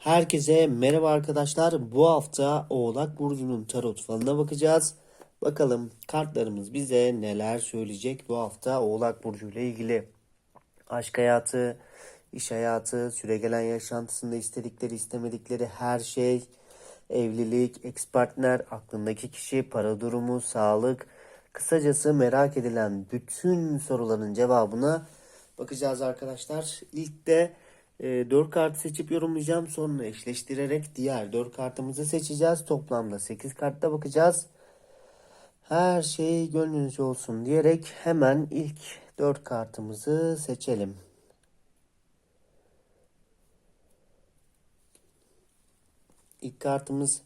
Herkese merhaba arkadaşlar. Bu hafta Oğlak Burcu'nun tarot falına bakacağız. Bakalım kartlarımız bize neler söyleyecek bu hafta Oğlak Burcu ile ilgili. Aşk hayatı, iş hayatı, süregelen yaşantısında istedikleri istemedikleri her şey, evlilik, ex partner, aklındaki kişi, para durumu, sağlık, kısacası merak edilen bütün soruların cevabına bakacağız arkadaşlar. İlk de e, 4 kartı seçip yorumlayacağım. Sonra eşleştirerek diğer 4 kartımızı seçeceğiz. Toplamda 8 kartta bakacağız. Her şey gönlünüzce olsun diyerek hemen ilk 4 kartımızı seçelim. İlk kartımız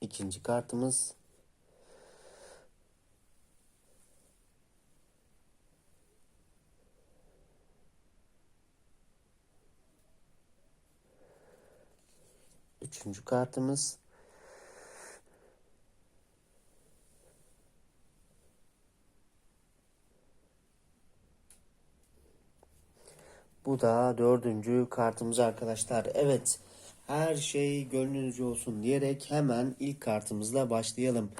ikinci kartımız Üçüncü kartımız. Bu da dördüncü kartımız arkadaşlar. Evet her şey gönlünüzce olsun diyerek hemen ilk kartımızla başlayalım.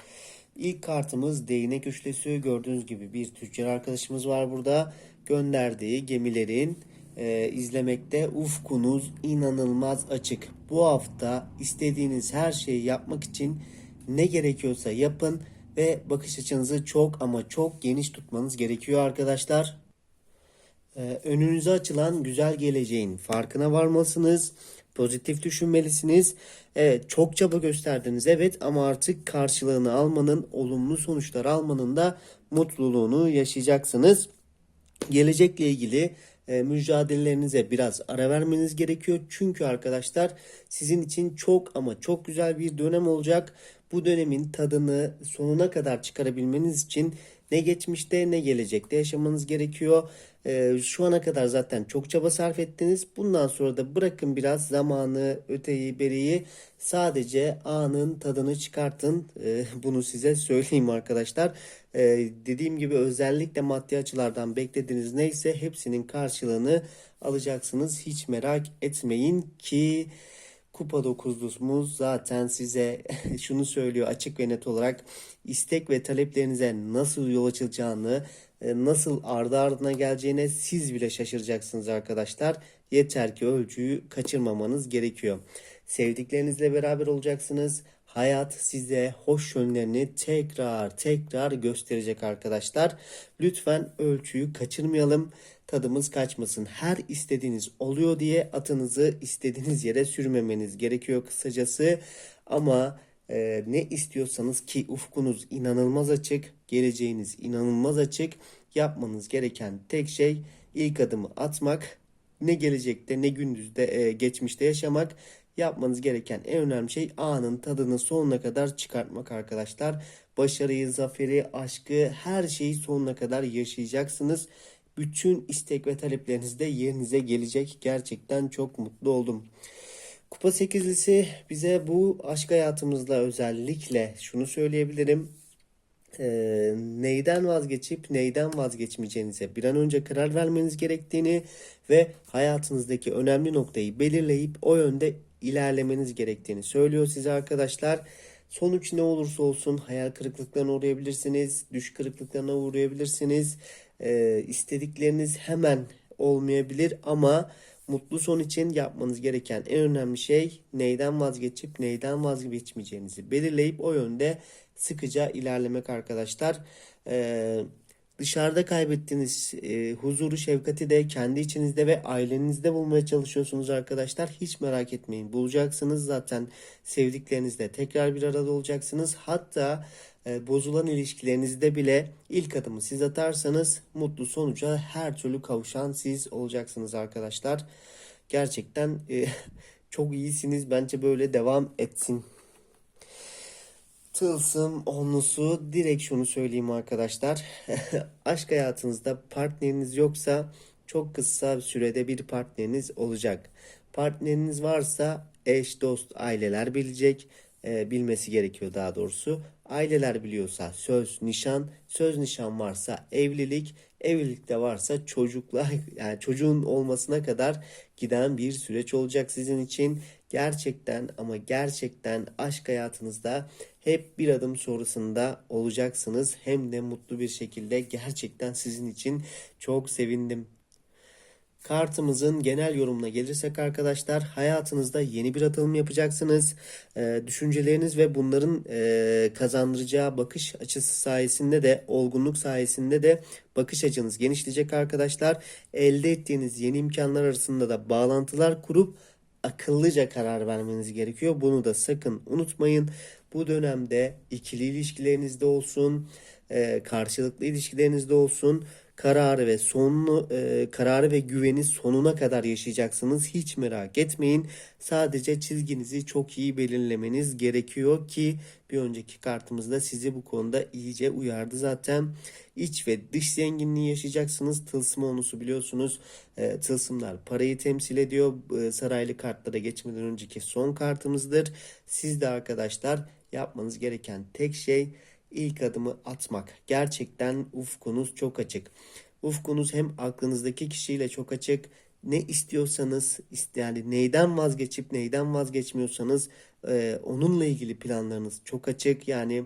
İlk kartımız değnek üçlüsü. Gördüğünüz gibi bir tüccar arkadaşımız var burada. Gönderdiği gemilerin e, izlemekte ufkunuz inanılmaz açık. Bu hafta istediğiniz her şeyi yapmak için ne gerekiyorsa yapın ve bakış açınızı çok ama çok geniş tutmanız gerekiyor arkadaşlar. Ee, önünüze açılan güzel geleceğin farkına varmalısınız. Pozitif düşünmelisiniz. Evet çok çaba gösterdiniz evet ama artık karşılığını almanın, olumlu sonuçlar almanın da mutluluğunu yaşayacaksınız. Gelecekle ilgili e, mücadelelerinize biraz ara vermeniz gerekiyor. Çünkü arkadaşlar sizin için çok ama çok güzel bir dönem olacak. Bu dönemin tadını sonuna kadar çıkarabilmeniz için ne geçmişte ne gelecekte yaşamanız gerekiyor. E, şu ana kadar zaten çok çaba sarf ettiniz. Bundan sonra da bırakın biraz zamanı, öteyi, beriyi sadece anın tadını çıkartın. E, bunu size söyleyeyim arkadaşlar. E, dediğim gibi özellikle maddi açılardan beklediğiniz neyse hepsinin karşılığını alacaksınız. Hiç merak etmeyin ki Kupa dokuzlumuz zaten size şunu söylüyor açık ve net olarak istek ve taleplerinize nasıl yol açılacağını, e, nasıl ardı ardına geleceğine siz bile şaşıracaksınız arkadaşlar. Yeter ki ölçüyü kaçırmamanız gerekiyor. Sevdiklerinizle beraber olacaksınız. Hayat size hoş yönlerini tekrar tekrar gösterecek arkadaşlar. Lütfen ölçüyü kaçırmayalım. Tadımız kaçmasın. Her istediğiniz oluyor diye atınızı istediğiniz yere sürmemeniz gerekiyor kısacası. Ama e, ne istiyorsanız ki ufkunuz inanılmaz açık, geleceğiniz inanılmaz açık. Yapmanız gereken tek şey ilk adımı atmak. Ne gelecekte ne gündüzde e, geçmişte yaşamak yapmanız gereken en önemli şey anın tadını sonuna kadar çıkartmak arkadaşlar. Başarıyı, zaferi, aşkı her şeyi sonuna kadar yaşayacaksınız. Bütün istek ve talepleriniz de yerinize gelecek. Gerçekten çok mutlu oldum. Kupa sekizlisi bize bu aşk hayatımızla özellikle şunu söyleyebilirim. Ee, neyden vazgeçip neyden vazgeçmeyeceğinize bir an önce karar vermeniz gerektiğini ve hayatınızdaki önemli noktayı belirleyip o yönde ilerlemeniz gerektiğini söylüyor size arkadaşlar. Sonuç ne olursa olsun hayal kırıklıklarına uğrayabilirsiniz, düş kırıklıklarına uğrayabilirsiniz. Ee, istedikleriniz hemen olmayabilir ama mutlu son için yapmanız gereken en önemli şey neyden vazgeçip neyden vazgeçmeyeceğinizi belirleyip o yönde sıkıca ilerlemek arkadaşlar. Ee, dışarıda kaybettiğiniz e, huzuru, şefkati de kendi içinizde ve ailenizde bulmaya çalışıyorsunuz arkadaşlar. Hiç merak etmeyin. Bulacaksınız zaten sevdiklerinizle tekrar bir arada olacaksınız. Hatta e, bozulan ilişkilerinizde bile ilk adımı siz atarsanız mutlu sonuca her türlü kavuşan siz olacaksınız arkadaşlar. Gerçekten e, çok iyisiniz. Bence böyle devam etsin. Tılsım onlusu direkt şunu söyleyeyim arkadaşlar. Aşk hayatınızda partneriniz yoksa çok kısa bir sürede bir partneriniz olacak. Partneriniz varsa eş, dost, aileler bilecek. e, bilmesi gerekiyor daha doğrusu. Aileler biliyorsa söz, nişan, söz nişan varsa evlilik, evlilikte varsa çocukla yani çocuğun olmasına kadar giden bir süreç olacak sizin için. Gerçekten ama gerçekten aşk hayatınızda hep bir adım sonrasında olacaksınız. Hem de mutlu bir şekilde gerçekten sizin için çok sevindim. Kartımızın genel yorumuna gelirsek arkadaşlar hayatınızda yeni bir atılım yapacaksınız. Ee, düşünceleriniz ve bunların e, kazandıracağı bakış açısı sayesinde de olgunluk sayesinde de bakış açınız genişleyecek arkadaşlar. Elde ettiğiniz yeni imkanlar arasında da bağlantılar kurup akıllıca karar vermeniz gerekiyor. Bunu da sakın unutmayın. Bu dönemde ikili ilişkilerinizde olsun, e, karşılıklı ilişkilerinizde olsun kararı ve sonunu e, kararı ve güveni sonuna kadar yaşayacaksınız. Hiç merak etmeyin. Sadece çizginizi çok iyi belirlemeniz gerekiyor ki bir önceki kartımızda sizi bu konuda iyice uyardı zaten. İç ve dış zenginliği yaşayacaksınız. Tılsım onusu biliyorsunuz. E, tılsımlar parayı temsil ediyor. E, saraylı kartlara geçmeden önceki son kartımızdır. Siz de arkadaşlar yapmanız gereken tek şey ilk adımı atmak. Gerçekten ufkunuz çok açık. Ufkunuz hem aklınızdaki kişiyle çok açık. Ne istiyorsanız yani neyden vazgeçip neyden vazgeçmiyorsanız e, onunla ilgili planlarınız çok açık. Yani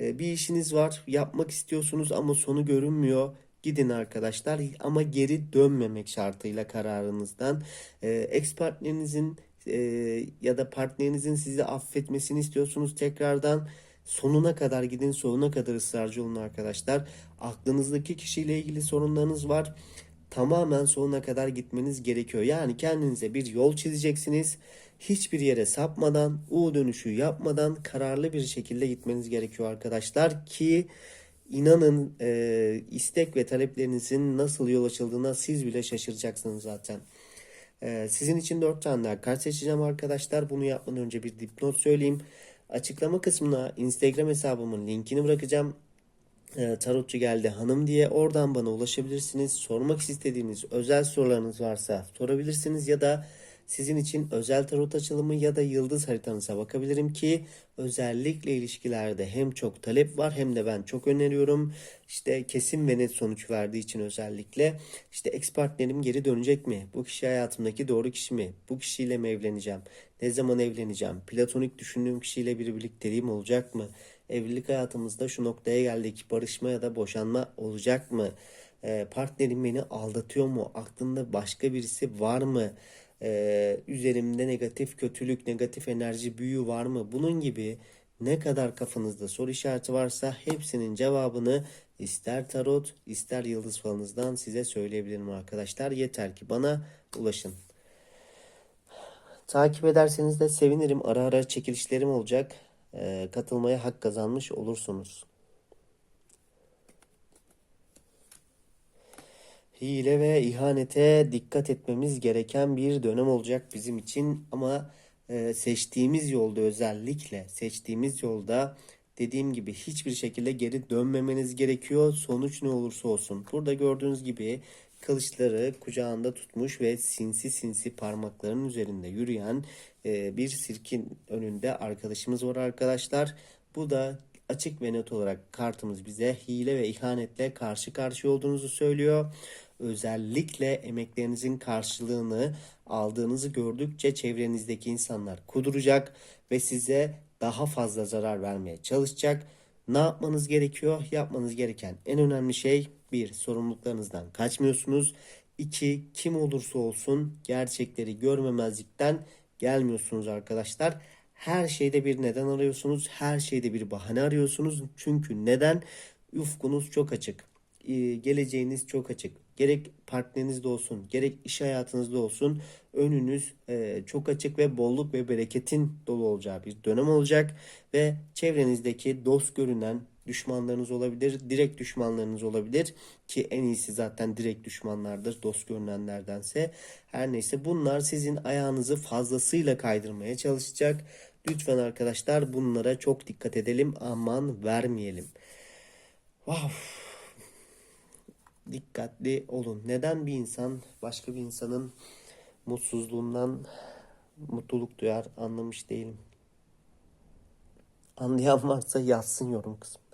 e, bir işiniz var yapmak istiyorsunuz ama sonu görünmüyor. Gidin arkadaşlar ama geri dönmemek şartıyla kararınızdan. E, partnerinizin e, ya da partnerinizin sizi affetmesini istiyorsunuz tekrardan. Sonuna kadar gidin, sonuna kadar ısrarcı olun arkadaşlar. Aklınızdaki kişiyle ilgili sorunlarınız var. Tamamen sonuna kadar gitmeniz gerekiyor. Yani kendinize bir yol çizeceksiniz. Hiçbir yere sapmadan, U dönüşü yapmadan kararlı bir şekilde gitmeniz gerekiyor arkadaşlar ki inanın e, istek ve taleplerinizin nasıl yol açıldığına siz bile şaşıracaksınız zaten. E, sizin için 4 tane daha kart seçeceğim arkadaşlar. Bunu yapmadan önce bir dipnot söyleyeyim. Açıklama kısmına Instagram hesabımın linkini bırakacağım. E, tarotçu geldi hanım diye oradan bana ulaşabilirsiniz. Sormak istediğiniz özel sorularınız varsa sorabilirsiniz ya da sizin için özel tarot açılımı ya da yıldız haritanıza bakabilirim ki özellikle ilişkilerde hem çok talep var hem de ben çok öneriyorum. İşte kesin ve net sonuç verdiği için özellikle işte ex partnerim geri dönecek mi? Bu kişi hayatımdaki doğru kişi mi? Bu kişiyle mi evleneceğim? Ne zaman evleneceğim? Platonik düşündüğüm kişiyle bir birlikteliğim olacak mı? Evlilik hayatımızda şu noktaya geldik. Barışma ya da boşanma olacak mı? Partnerim beni aldatıyor mu? Aklında başka birisi var mı? E, üzerimde negatif kötülük, negatif enerji büyü var mı? Bunun gibi ne kadar kafanızda soru işareti varsa hepsinin cevabını ister tarot ister yıldız falınızdan size söyleyebilirim arkadaşlar. Yeter ki bana ulaşın. Takip ederseniz de sevinirim. Ara ara çekilişlerim olacak. E, katılmaya hak kazanmış olursunuz. Hile ve ihanete dikkat etmemiz gereken bir dönem olacak bizim için ama e, seçtiğimiz yolda özellikle seçtiğimiz yolda dediğim gibi hiçbir şekilde geri dönmemeniz gerekiyor. Sonuç ne olursa olsun. Burada gördüğünüz gibi kılıçları kucağında tutmuş ve sinsi sinsi parmaklarının üzerinde yürüyen e, bir sirkin önünde arkadaşımız var arkadaşlar. Bu da açık ve net olarak kartımız bize hile ve ihanetle karşı karşıya olduğunuzu söylüyor özellikle emeklerinizin karşılığını aldığınızı gördükçe çevrenizdeki insanlar kuduracak ve size daha fazla zarar vermeye çalışacak. Ne yapmanız gerekiyor? Yapmanız gereken en önemli şey bir sorumluluklarınızdan kaçmıyorsunuz. İki kim olursa olsun gerçekleri görmemezlikten gelmiyorsunuz arkadaşlar. Her şeyde bir neden arıyorsunuz. Her şeyde bir bahane arıyorsunuz. Çünkü neden? Ufkunuz çok açık. Ee, geleceğiniz çok açık. Gerek partnerinizde olsun, gerek iş hayatınızda olsun önünüz e, çok açık ve bolluk ve bereketin dolu olacağı bir dönem olacak ve çevrenizdeki dost görünen düşmanlarınız olabilir, direkt düşmanlarınız olabilir ki en iyisi zaten direkt düşmanlardır dost görünenlerdense. Her neyse bunlar sizin ayağınızı fazlasıyla kaydırmaya çalışacak. Lütfen arkadaşlar bunlara çok dikkat edelim, aman vermeyelim. Wow dikkatli olun. Neden bir insan başka bir insanın mutsuzluğundan mutluluk duyar anlamış değilim. Anlayan varsa yazsın yorum kısmına.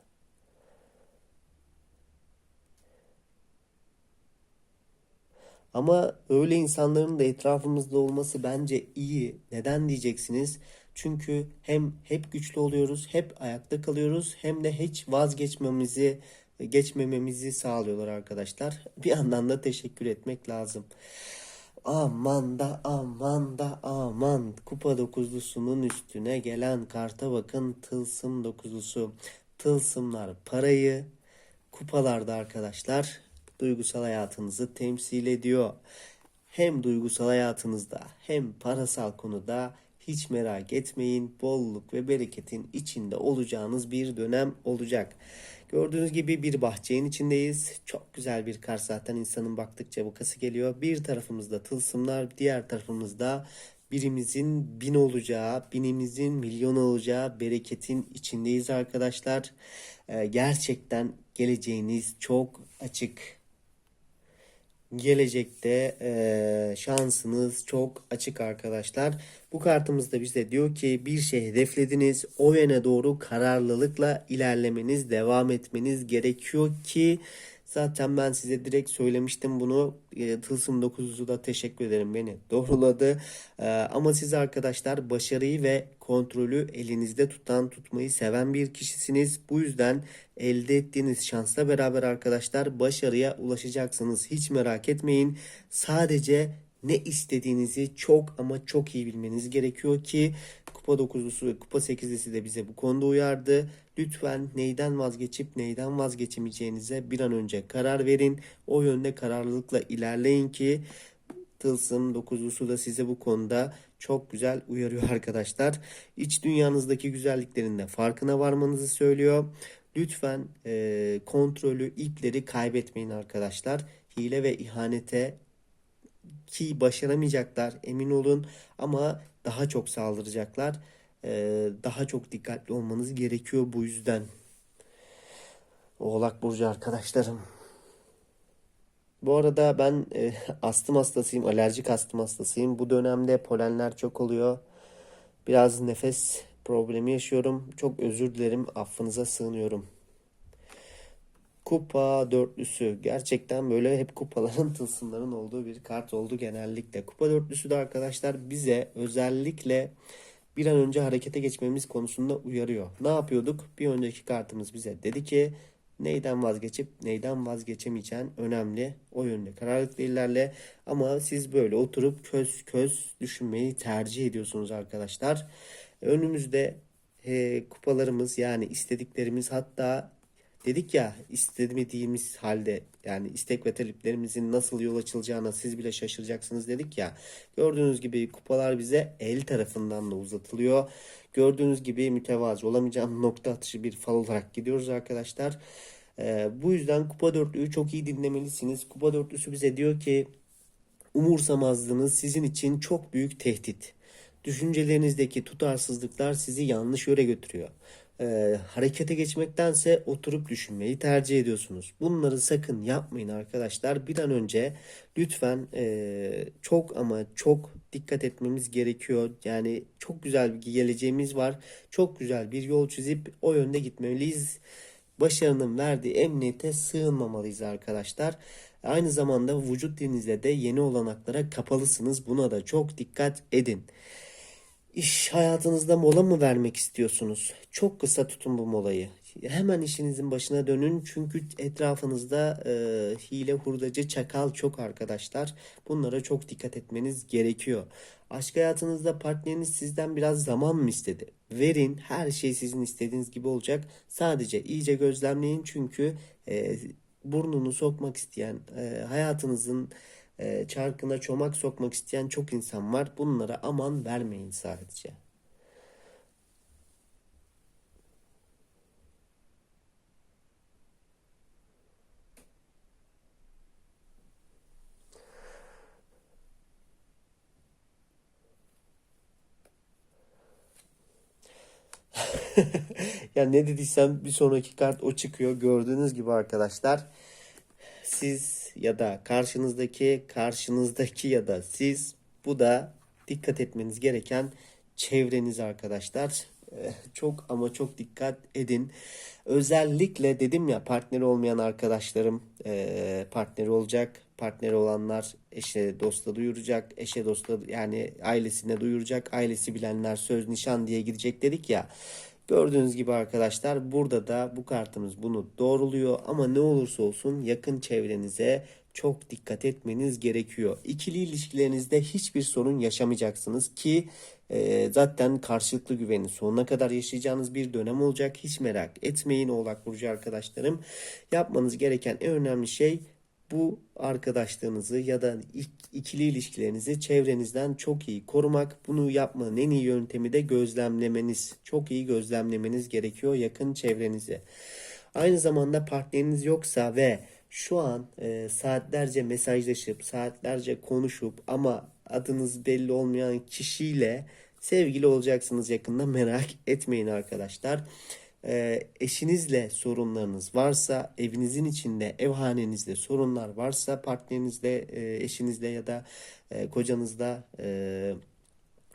Ama öyle insanların da etrafımızda olması bence iyi. Neden diyeceksiniz? Çünkü hem hep güçlü oluyoruz, hep ayakta kalıyoruz, hem de hiç vazgeçmemizi, geçmememizi sağlıyorlar arkadaşlar. Bir yandan da teşekkür etmek lazım. Aman da aman da aman kupa dokuzlusunun üstüne gelen karta bakın tılsım dokuzlusu. Tılsımlar parayı kupalarda arkadaşlar duygusal hayatınızı temsil ediyor. Hem duygusal hayatınızda hem parasal konuda hiç merak etmeyin bolluk ve bereketin içinde olacağınız bir dönem olacak. Gördüğünüz gibi bir bahçenin içindeyiz. Çok güzel bir kar zaten insanın baktıkça bakası geliyor. Bir tarafımızda tılsımlar, diğer tarafımızda birimizin bin olacağı, binimizin milyon olacağı bereketin içindeyiz arkadaşlar. Ee, gerçekten geleceğiniz çok açık. Gelecekte e, şansınız çok açık arkadaşlar. Bu kartımızda bize diyor ki bir şey hedeflediniz. O yöne doğru kararlılıkla ilerlemeniz, devam etmeniz gerekiyor ki zaten ben size direkt söylemiştim bunu. E, Tılsım 9'u da teşekkür ederim beni doğruladı. E, ama siz arkadaşlar başarıyı ve kontrolü elinizde tutan, tutmayı seven bir kişisiniz. Bu yüzden elde ettiğiniz şansla beraber arkadaşlar başarıya ulaşacaksınız. Hiç merak etmeyin. Sadece ne istediğinizi çok ama çok iyi bilmeniz gerekiyor ki Kupa 9'lusu ve Kupa 8'lisi de bize bu konuda uyardı. Lütfen neyden vazgeçip neyden vazgeçemeyeceğinize bir an önce karar verin. O yönde kararlılıkla ilerleyin ki Tılsım 9'lusu da size bu konuda çok güzel uyarıyor arkadaşlar. İç dünyanızdaki güzelliklerin de farkına varmanızı söylüyor. Lütfen e, kontrolü, ipleri kaybetmeyin arkadaşlar. Hile ve ihanete ki başaramayacaklar emin olun ama daha çok saldıracaklar. E, daha çok dikkatli olmanız gerekiyor bu yüzden. Oğlak Burcu arkadaşlarım. Bu arada ben e, astım hastasıyım, alerjik astım hastasıyım. Bu dönemde polenler çok oluyor. Biraz nefes problemi yaşıyorum. Çok özür dilerim, affınıza sığınıyorum. Kupa dörtlüsü. Gerçekten böyle hep kupaların tılsımların olduğu bir kart oldu genellikle. Kupa dörtlüsü de arkadaşlar bize özellikle bir an önce harekete geçmemiz konusunda uyarıyor. Ne yapıyorduk? Bir önceki kartımız bize dedi ki neyden vazgeçip neyden vazgeçemeyeceğin önemli. O yönde kararlılıkla ilerle. Ama siz böyle oturup köz köz düşünmeyi tercih ediyorsunuz arkadaşlar. Önümüzde e, kupalarımız yani istediklerimiz hatta dedik ya istemediğimiz halde yani istek ve taleplerimizin nasıl yol açılacağına siz bile şaşıracaksınız dedik ya. Gördüğünüz gibi kupalar bize el tarafından da uzatılıyor. Gördüğünüz gibi mütevazı olamayacağım nokta atışı bir fal olarak gidiyoruz arkadaşlar. Ee, bu yüzden kupa dörtlüyü çok iyi dinlemelisiniz. Kupa dörtlüsü bize diyor ki umursamazlığınız sizin için çok büyük tehdit. Düşüncelerinizdeki tutarsızlıklar sizi yanlış yöre götürüyor. Ee, harekete geçmektense oturup düşünmeyi tercih ediyorsunuz. Bunları sakın yapmayın arkadaşlar. Bir an önce lütfen e, çok ama çok dikkat etmemiz gerekiyor. Yani çok güzel bir geleceğimiz var. Çok güzel bir yol çizip o yönde gitmeliyiz. Başarının verdiği emniyete sığınmamalıyız arkadaşlar. Aynı zamanda vücut dilinizde de yeni olanaklara kapalısınız. Buna da çok dikkat edin. İş hayatınızda mola mı vermek istiyorsunuz? Çok kısa tutun bu molayı. Hemen işinizin başına dönün çünkü etrafınızda e, hile, hurdacı, çakal çok arkadaşlar. Bunlara çok dikkat etmeniz gerekiyor. Aşk hayatınızda partneriniz sizden biraz zaman mı istedi? Verin, her şey sizin istediğiniz gibi olacak. Sadece iyice gözlemleyin çünkü e, burnunu sokmak isteyen, e, hayatınızın e, çarkına çomak sokmak isteyen çok insan var. Bunlara aman vermeyin sadece. ya ne dediysem bir sonraki kart o çıkıyor. Gördüğünüz gibi arkadaşlar. Siz ya da karşınızdaki, karşınızdaki ya da siz bu da dikkat etmeniz gereken çevreniz arkadaşlar. e, çok ama çok dikkat edin. Özellikle dedim ya partneri olmayan arkadaşlarım e, partneri olacak. Partneri olanlar eşe dosta duyuracak. Eşe dosta yani ailesine duyuracak. Ailesi bilenler söz nişan diye gidecek dedik ya. Gördüğünüz gibi arkadaşlar burada da bu kartımız bunu doğruluyor ama ne olursa olsun yakın çevrenize çok dikkat etmeniz gerekiyor. İkili ilişkilerinizde hiçbir sorun yaşamayacaksınız ki e, zaten karşılıklı güvenin sonuna kadar yaşayacağınız bir dönem olacak. Hiç merak etmeyin Oğlak Burcu arkadaşlarım. Yapmanız gereken en önemli şey bu arkadaşlığınızı ya da ik- ikili ilişkilerinizi çevrenizden çok iyi korumak. Bunu yapmanın en iyi yöntemi de gözlemlemeniz. Çok iyi gözlemlemeniz gerekiyor yakın çevrenizi. Aynı zamanda partneriniz yoksa ve şu an e, saatlerce mesajlaşıp saatlerce konuşup ama adınız belli olmayan kişiyle sevgili olacaksınız yakında merak etmeyin arkadaşlar. E, eşinizle sorunlarınız varsa, evinizin içinde, ev hanenizde sorunlar varsa, partnerinizle, e, eşinizle ya da e, kocanızla, e,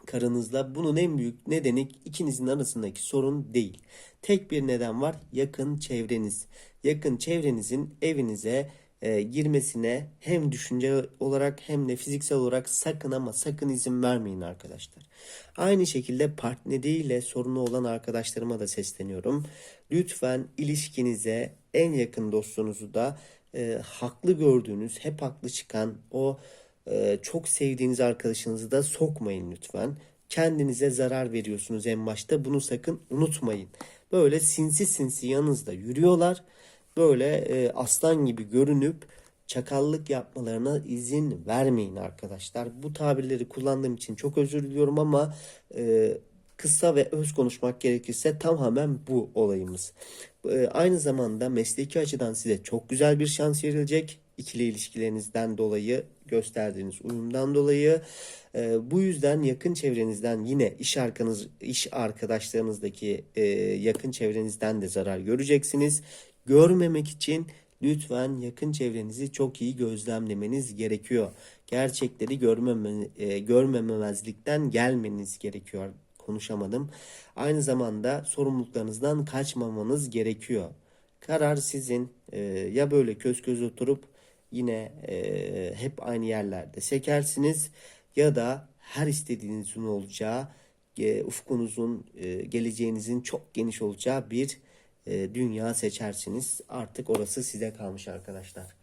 karınızla bunun en büyük nedeni ikinizin arasındaki sorun değil. Tek bir neden var yakın çevreniz. Yakın çevrenizin evinize e, girmesine hem düşünce olarak hem de fiziksel olarak sakın ama sakın izin vermeyin arkadaşlar. Aynı şekilde partneriyle sorunu olan arkadaşlarıma da sesleniyorum. Lütfen ilişkinize en yakın dostunuzu da e, haklı gördüğünüz, hep haklı çıkan o ee, çok sevdiğiniz arkadaşınızı da sokmayın lütfen. Kendinize zarar veriyorsunuz en başta. Bunu sakın unutmayın. Böyle sinsi sinsi yanınızda yürüyorlar. Böyle e, aslan gibi görünüp çakallık yapmalarına izin vermeyin arkadaşlar. Bu tabirleri kullandığım için çok özür diliyorum ama e, kısa ve öz konuşmak gerekirse tamamen bu olayımız. E, aynı zamanda mesleki açıdan size çok güzel bir şans verilecek. İkili ilişkilerinizden dolayı gösterdiğiniz uyumdan dolayı E, bu yüzden yakın çevrenizden yine iş arkanız iş arkadaşlarınızdaki e, yakın çevrenizden de zarar göreceksiniz. Görmemek için lütfen yakın çevrenizi çok iyi gözlemlemeniz gerekiyor. Gerçekleri görmeme, e, görmemezlikten gelmeniz gerekiyor. Konuşamadım. Aynı zamanda sorumluluklarınızdan kaçmamanız gerekiyor. Karar sizin. E, ya böyle köz köz oturup yine e, hep aynı yerlerde sekersiniz ya da her istediğinizin olacağı, e, ufkunuzun, e, geleceğinizin çok geniş olacağı bir e, dünya seçersiniz. Artık orası size kalmış arkadaşlar.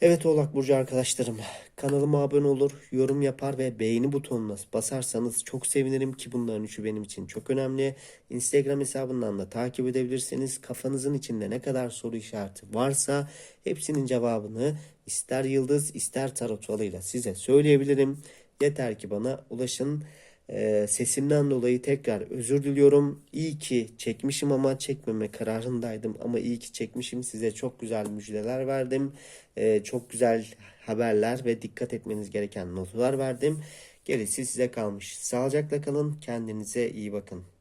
Evet Oğlak Burcu arkadaşlarım kanalıma abone olur, yorum yapar ve beğeni butonuna basarsanız çok sevinirim ki bunların üçü benim için çok önemli. Instagram hesabından da takip edebilirsiniz. Kafanızın içinde ne kadar soru işareti varsa hepsinin cevabını ister yıldız ister tarot falıyla size söyleyebilirim. Yeter ki bana ulaşın. Ee, sesimden dolayı tekrar özür diliyorum. İyi ki çekmişim ama çekmeme kararındaydım. Ama iyi ki çekmişim. Size çok güzel müjdeler verdim. Ee, çok güzel haberler ve dikkat etmeniz gereken notlar verdim. Gerisi size kalmış. Sağlıcakla kalın. Kendinize iyi bakın.